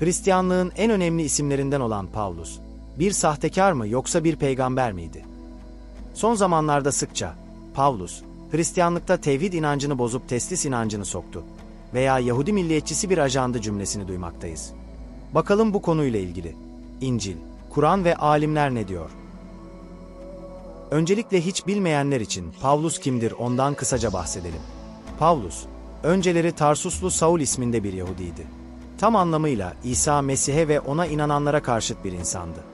Hristiyanlığın en önemli isimlerinden olan Pavlus, bir sahtekar mı yoksa bir peygamber miydi? Son zamanlarda sıkça, Pavlus, Hristiyanlıkta tevhid inancını bozup teslis inancını soktu veya Yahudi milliyetçisi bir ajandı cümlesini duymaktayız. Bakalım bu konuyla ilgili. İncil, Kur'an ve alimler ne diyor? Öncelikle hiç bilmeyenler için Pavlus kimdir ondan kısaca bahsedelim. Pavlus, önceleri Tarsuslu Saul isminde bir Yahudiydi. Tam anlamıyla İsa Mesih'e ve ona inananlara karşıt bir insandı.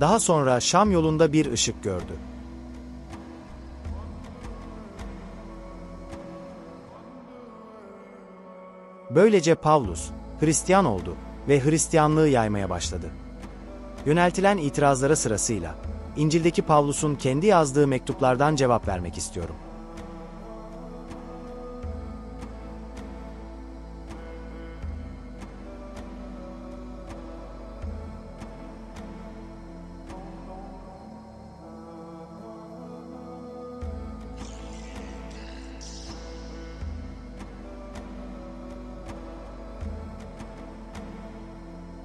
Daha sonra Şam yolunda bir ışık gördü. Böylece Pavlus, Hristiyan oldu ve Hristiyanlığı yaymaya başladı. Yöneltilen itirazlara sırasıyla, İncil'deki Pavlus'un kendi yazdığı mektuplardan cevap vermek istiyorum.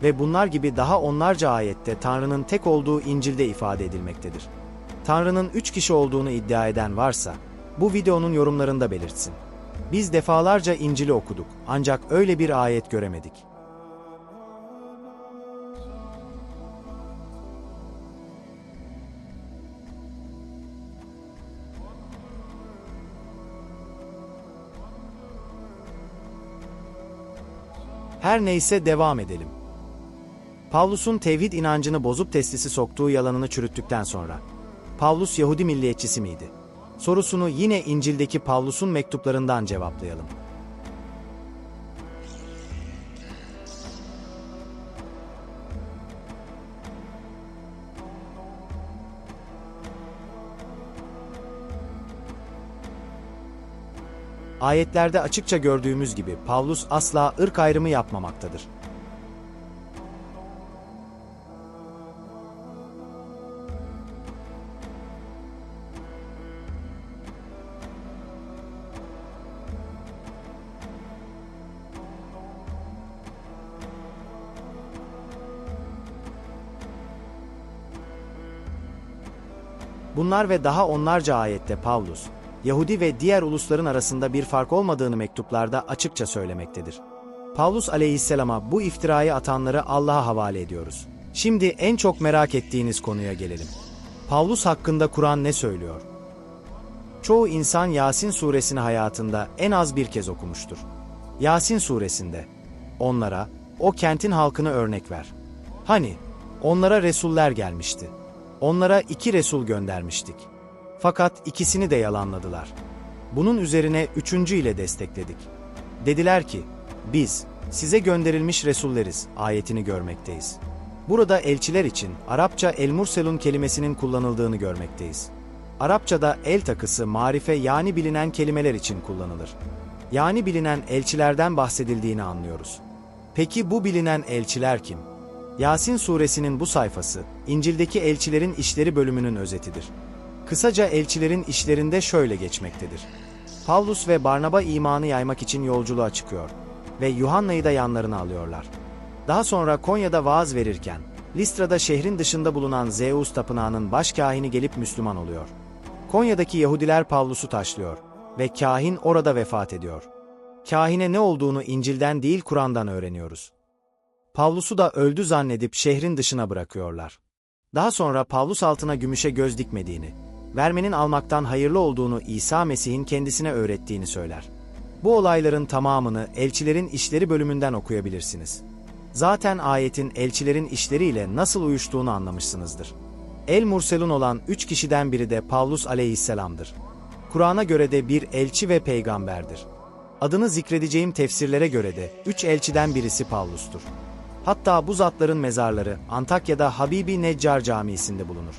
Ve bunlar gibi daha onlarca ayette Tanrı'nın tek olduğu İncil'de ifade edilmektedir. Tanrı'nın üç kişi olduğunu iddia eden varsa, bu videonun yorumlarında belirtsin. Biz defalarca İncil'i okuduk ancak öyle bir ayet göremedik. Her neyse devam edelim. Pavlus'un tevhid inancını bozup teslisi soktuğu yalanını çürüttükten sonra, Pavlus Yahudi milliyetçisi miydi? Sorusunu yine İncil'deki Pavlus'un mektuplarından cevaplayalım. Ayetlerde açıkça gördüğümüz gibi Pavlus asla ırk ayrımı yapmamaktadır. Bunlar ve daha onlarca ayette Pavlus, Yahudi ve diğer ulusların arasında bir fark olmadığını mektuplarda açıkça söylemektedir. Pavlus aleyhisselama bu iftirayı atanları Allah'a havale ediyoruz. Şimdi en çok merak ettiğiniz konuya gelelim. Pavlus hakkında Kur'an ne söylüyor? Çoğu insan Yasin suresini hayatında en az bir kez okumuştur. Yasin suresinde onlara o kentin halkını örnek ver. Hani onlara resuller gelmişti. Onlara iki resul göndermiştik. Fakat ikisini de yalanladılar. Bunun üzerine üçüncü ile destekledik. Dediler ki, biz size gönderilmiş resulleriz ayetini görmekteyiz. Burada elçiler için Arapça el-murselun kelimesinin kullanıldığını görmekteyiz. Arapçada el takısı marife yani bilinen kelimeler için kullanılır. Yani bilinen elçilerden bahsedildiğini anlıyoruz. Peki bu bilinen elçiler kim? Yasin suresinin bu sayfası, İncil'deki elçilerin işleri bölümünün özetidir. Kısaca elçilerin işlerinde şöyle geçmektedir. Pavlus ve Barnaba imanı yaymak için yolculuğa çıkıyor ve Yuhanna'yı da yanlarına alıyorlar. Daha sonra Konya'da vaaz verirken, Listra'da şehrin dışında bulunan Zeus tapınağının baş kahini gelip Müslüman oluyor. Konya'daki Yahudiler Pavlus'u taşlıyor ve kahin orada vefat ediyor. Kahine ne olduğunu İncil'den değil Kur'an'dan öğreniyoruz. Pavlus'u da öldü zannedip şehrin dışına bırakıyorlar. Daha sonra Pavlus altına gümüşe göz dikmediğini, vermenin almaktan hayırlı olduğunu İsa Mesih'in kendisine öğrettiğini söyler. Bu olayların tamamını Elçilerin İşleri bölümünden okuyabilirsiniz. Zaten ayetin elçilerin işleriyle nasıl uyuştuğunu anlamışsınızdır. El Murselun olan üç kişiden biri de Pavlus aleyhisselamdır. Kur'an'a göre de bir elçi ve peygamberdir. Adını zikredeceğim tefsirlere göre de üç elçiden birisi Pavlus'tur. Hatta bu zatların mezarları Antakya'da Habibi Neccar Camii'sinde bulunur.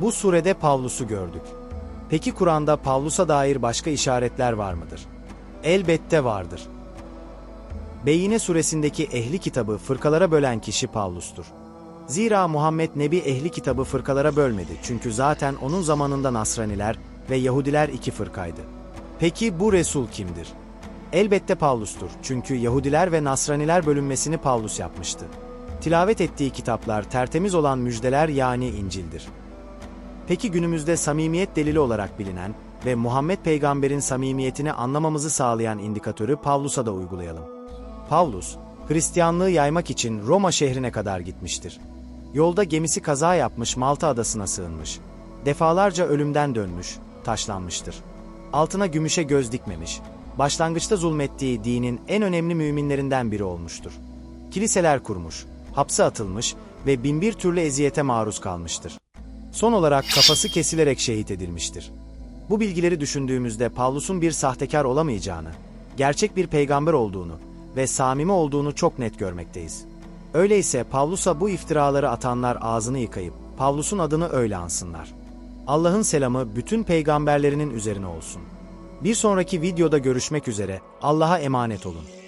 Bu surede Pavlus'u gördük. Peki Kur'an'da Pavlus'a dair başka işaretler var mıdır? Elbette vardır. Beyine suresindeki ehli kitabı fırkalara bölen kişi Pavlus'tur. Zira Muhammed Nebi ehli kitabı fırkalara bölmedi çünkü zaten onun zamanında Nasraniler ve Yahudiler iki fırkaydı. Peki bu Resul kimdir? Elbette Pavlus'tur çünkü Yahudiler ve Nasraniler bölünmesini Pavlus yapmıştı. Tilavet ettiği kitaplar tertemiz olan müjdeler yani İncil'dir. Peki günümüzde samimiyet delili olarak bilinen ve Muhammed peygamberin samimiyetini anlamamızı sağlayan indikatörü Pavlus'a da uygulayalım. Pavlus, Hristiyanlığı yaymak için Roma şehrine kadar gitmiştir. Yolda gemisi kaza yapmış Malta adasına sığınmış. Defalarca ölümden dönmüş, taşlanmıştır. Altına gümüşe göz dikmemiş. Başlangıçta zulmettiği dinin en önemli müminlerinden biri olmuştur. Kiliseler kurmuş, hapse atılmış ve binbir türlü eziyete maruz kalmıştır. Son olarak kafası kesilerek şehit edilmiştir. Bu bilgileri düşündüğümüzde Pavlus'un bir sahtekar olamayacağını, gerçek bir peygamber olduğunu ve samimi olduğunu çok net görmekteyiz. Öyleyse Pavlus'a bu iftiraları atanlar ağzını yıkayıp Pavlus'un adını öyle ansınlar. Allah'ın selamı bütün peygamberlerinin üzerine olsun. Bir sonraki videoda görüşmek üzere, Allah'a emanet olun.